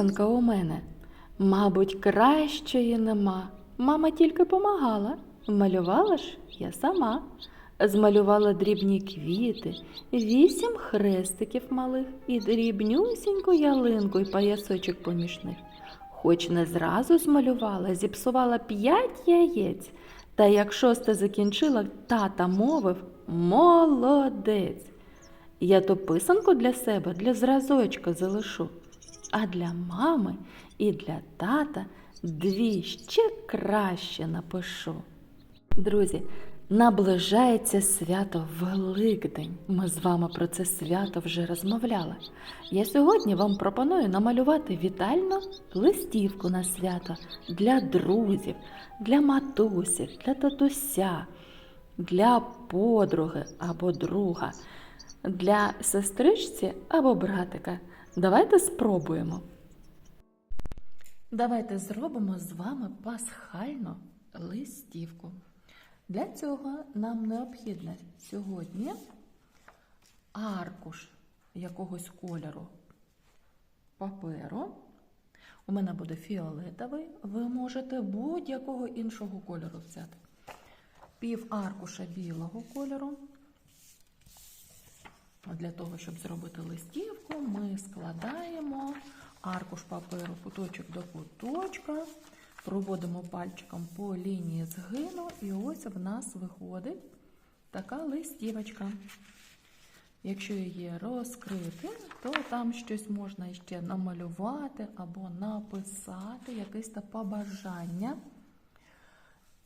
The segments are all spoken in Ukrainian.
писанка у мене. Мабуть, кращої нема. Мама тільки помагала. Малювала ж я сама. Змалювала дрібні квіти, вісім хрестиків малих і дрібнюсіньку ялинку й паясочок поміж них. Хоч не зразу змалювала, зіпсувала п'ять яєць. Та як шосте закінчила, тата мовив молодець. Я ту писанку для себе, для зразочка залишу, а для мами і для тата дві ще краще напишу. Друзі, наближається свято Великдень. Ми з вами про це свято вже розмовляли. Я сьогодні вам пропоную намалювати вітальну листівку на свято для друзів, для матусів, для татуся, для подруги або друга, для сестричці або братика. Давайте спробуємо. Давайте зробимо з вами пасхальну листівку. Для цього нам необхідно сьогодні аркуш якогось кольору паперу. У мене буде фіолетовий, ви можете будь-якого іншого кольору взяти. Пів аркуша білого кольору. Для того, щоб зробити листівку, ми складаємо аркуш паперу куточок до куточка, проводимо пальчиком по лінії згину, і ось в нас виходить така листівочка. Якщо її розкрити, то там щось можна ще намалювати або написати, якесь та побажання.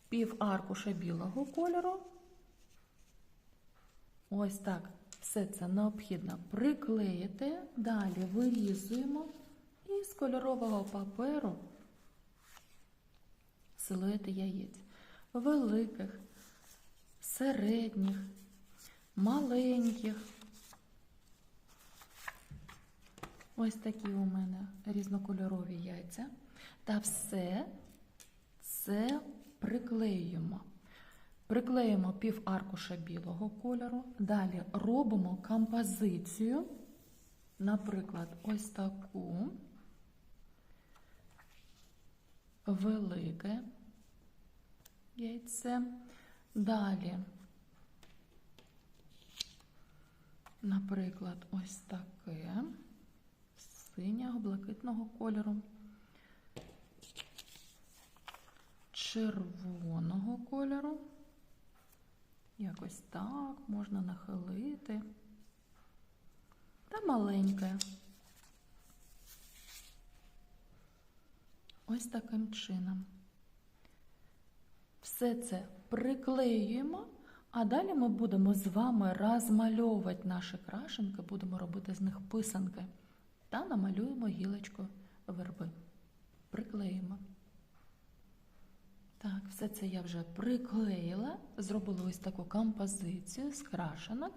Пів аркуша білого кольору. Ось так. Все це необхідно приклеїти. Далі вирізуємо і з кольорового паперу силуети яєць. Великих, середніх, маленьких. Ось такі у мене різнокольорові яйця. Та все це приклеюємо. Приклеїмо пів аркуша білого кольору. Далі робимо композицію, наприклад, ось таку велике яйце. Далі, наприклад, ось таке синього блакитного кольору, червоного кольору. Якось так можна нахилити. Та маленьке. Ось таким чином. Все це приклеюємо, а далі ми будемо з вами розмальовувати наші крашенки, будемо робити з них писанки та намалюємо гілочку верби. Приклеїмо. Так, все це я вже приклеїла, зробила ось таку композицію з крашенок.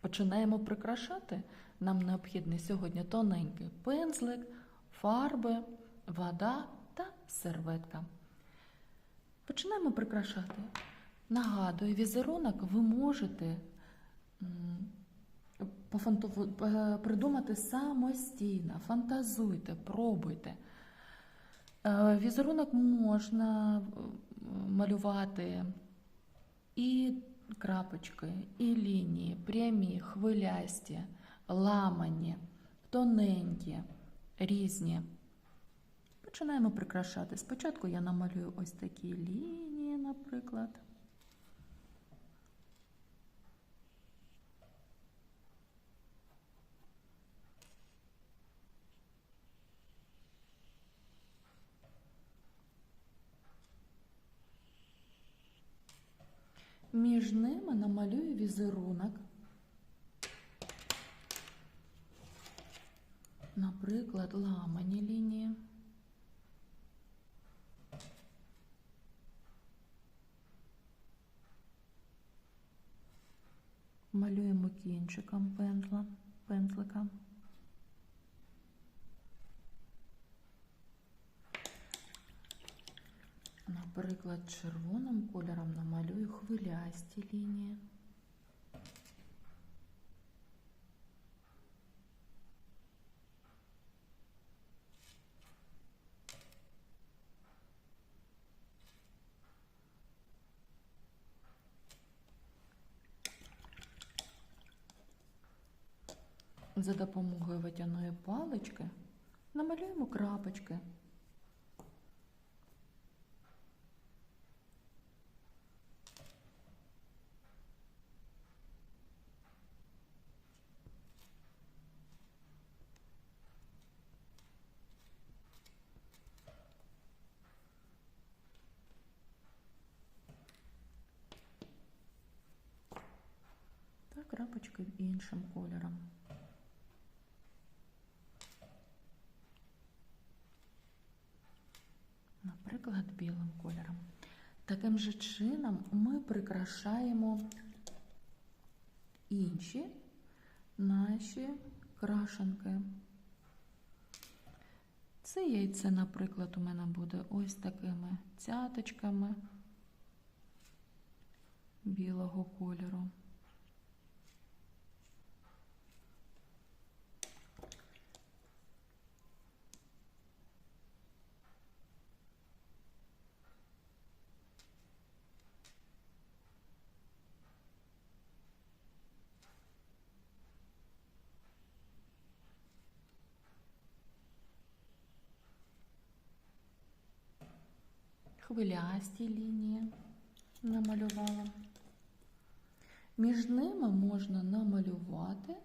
Починаємо прикрашати. Нам необхідний сьогодні тоненький пензлик, фарби, вода та серветка. Починаємо прикрашати. Нагадую, візерунок ви можете придумати самостійно, фантазуйте, пробуйте. Візерунок можна малювати і крапочки, і лінії, прямі, хвилясті, ламані, тоненькі, різні. Починаємо прикрашати. Спочатку я намалюю ось такі лінії, наприклад. Між ними намалюю візерунок. Наприклад, ламані лінії. Малюємо кінчиком пензла, пензлика. Наприклад, червоним кольором намалюю хвилясті лінії. За допомогою водяної палички намалюємо крапочки. Крапочки іншим кольором. Наприклад, білим кольором. Таким же чином ми прикрашаємо інші наші крашенки. Це яйце, наприклад, у мене буде ось такими цяточками білого кольору. Хвилясті лінії намалювала. Між ними можна намалювати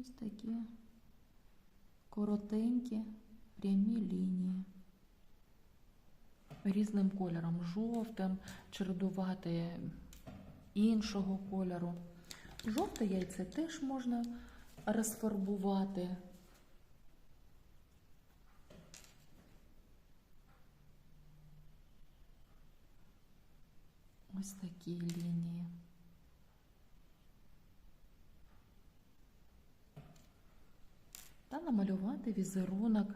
ось такі коротенькі прямі лінії. Різним кольором, жовтим, чередувати іншого кольору. Жовте яйце теж можна розфарбувати. Ось такі лінії. Та намалювати візерунок.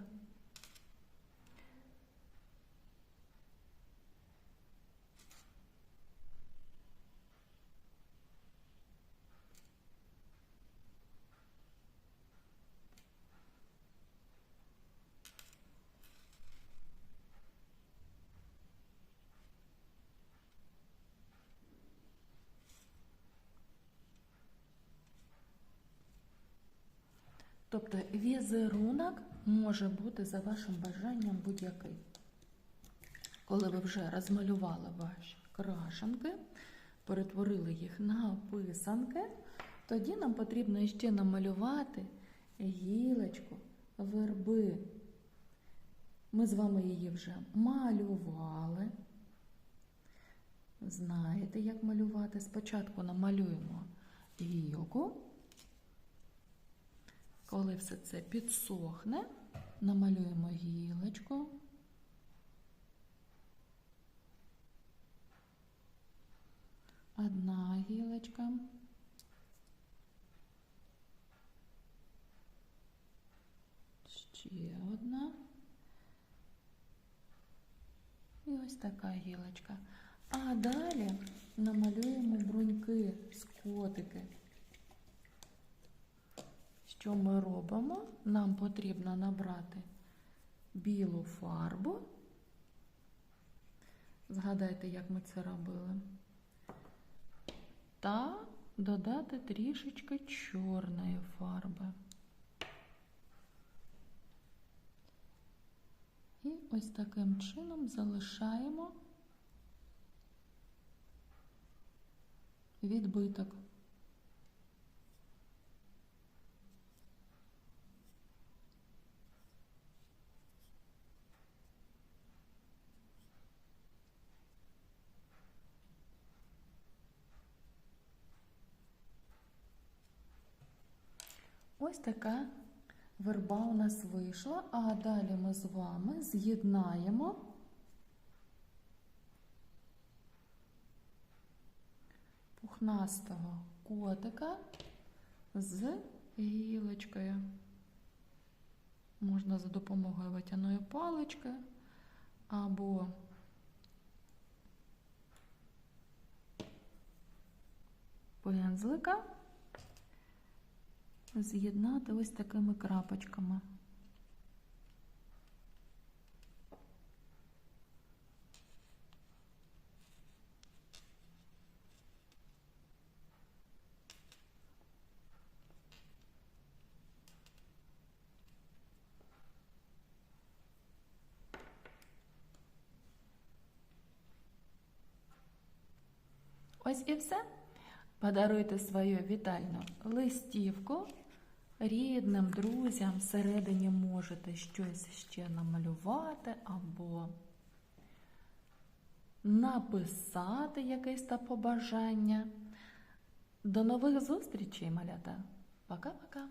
Тобто візерунок може бути за вашим бажанням будь-який. Коли ви вже розмалювали ваші крашенки, перетворили їх на писанки, тоді нам потрібно ще намалювати гілочку верби. Ми з вами її вже малювали. Знаєте, як малювати? Спочатку намалюємо гілку. Коли все це підсохне, намалюємо гілочку. Одна гілочка. Ще одна. І ось така гілочка. А далі намалюємо бруньки з котики. Що ми робимо? Нам потрібно набрати білу фарбу. Згадайте, як ми це робили. Та додати трішечки чорної фарби. І ось таким чином залишаємо відбиток. Ось така верба у нас вийшла, а далі ми з вами з'єднаємо пухнастого котика з гілочкою. Можна за допомогою витяної палички або пензлика з'єднати ось такими крапочками. Ось і все. Подаруйте свою вітальну листівку. Рідним, друзям всередині можете щось ще намалювати або написати якесь та побажання. До нових зустрічей, малята. Пока-пока.